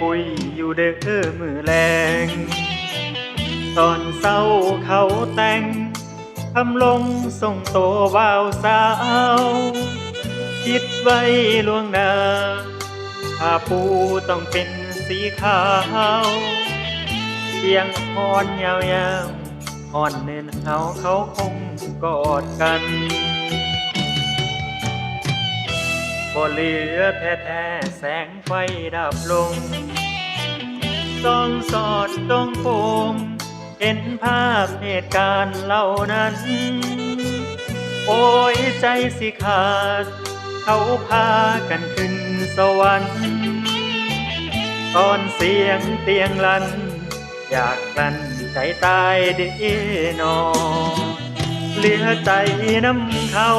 คุยอยู่เด้อมือแรงตอนเศร้าเขาแต่งทำลงส่งโตบ่าวสาว คิดไว้ล่วงหน้าผ้าปูต้องเป็นสีขาวเสียงพรยาวๆอ่อนเนินเขาเขาคงกอดกัน บ่เหลือแท้แท้ๆแสงไฟดับลงส่องสอดตรงโปงเห็นภาพเหตุการณ์เหล่านั้น โอ้ยใจสิขาด เขาพากันขึ้นสวรรค์ ตอนเสียงเตียงลัน อยากกลั้นใจตายเด้นอเหลือใจน้ำเขา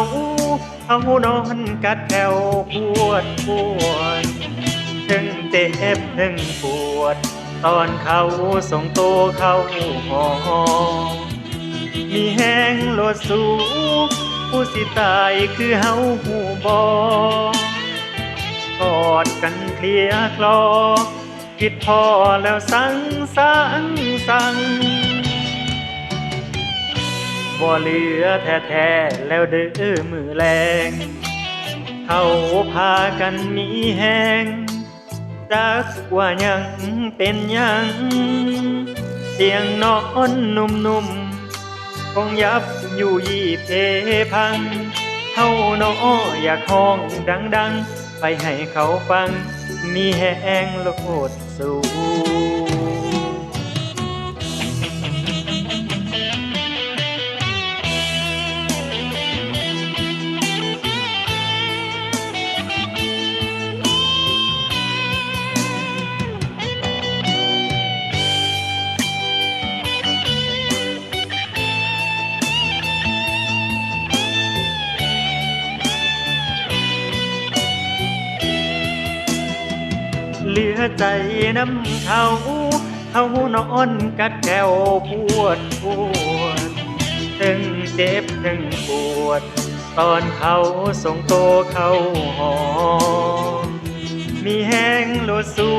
เขานอนกัดแถวปวดปวดถึงเจ็บถึงปวด ตอนเขาส่งตัวเข้าหอมีแห้งโลดสูผู้สิตายคือเฮาหูบอกอดกันเคลียคลอคิดพอแล้วสั่งสั่งสั่ง บ่เหลือแท้แท้ๆแล้วเด้อมือแรงเขาพากันมีแหงจักว่ายังเป็นยัง เสียงนอนนุ่มๆคงยับอยู่ยี่เพพังเฮาหนออยากห้องดังๆ ไปให้เขาฟัง มีแหงโลดสูง เหลือใจน้ำเขาเขานอนกัดแก้วปวดปวดถึงเจ็บถึงปวด ตอนเขาส่งโตเขาหอมีแห้งโลดสู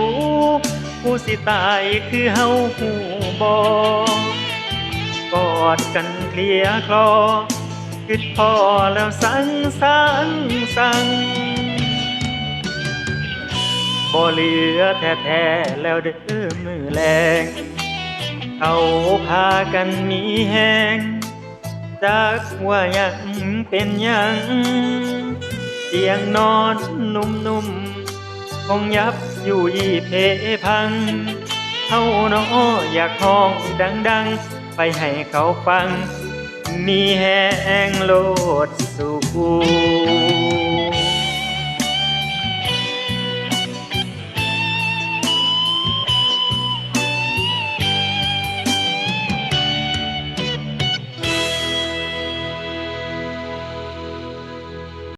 ผู้สิตายคือเฮาหูบอกอดกันเคลียคลอคิดพอแล้วสั่งสั่งสั่ง บ่เหลือแท้แท้ๆแล้วเด้อมือแรงเขาพากันมีแหงจักว่ายังเป็นยังเตียงนอนนุ่มๆคงยับอยู่ยี่เพพังเฮาหนออยากห้องดังๆ ไปให้เขาฟัง มีแหงโลดสู่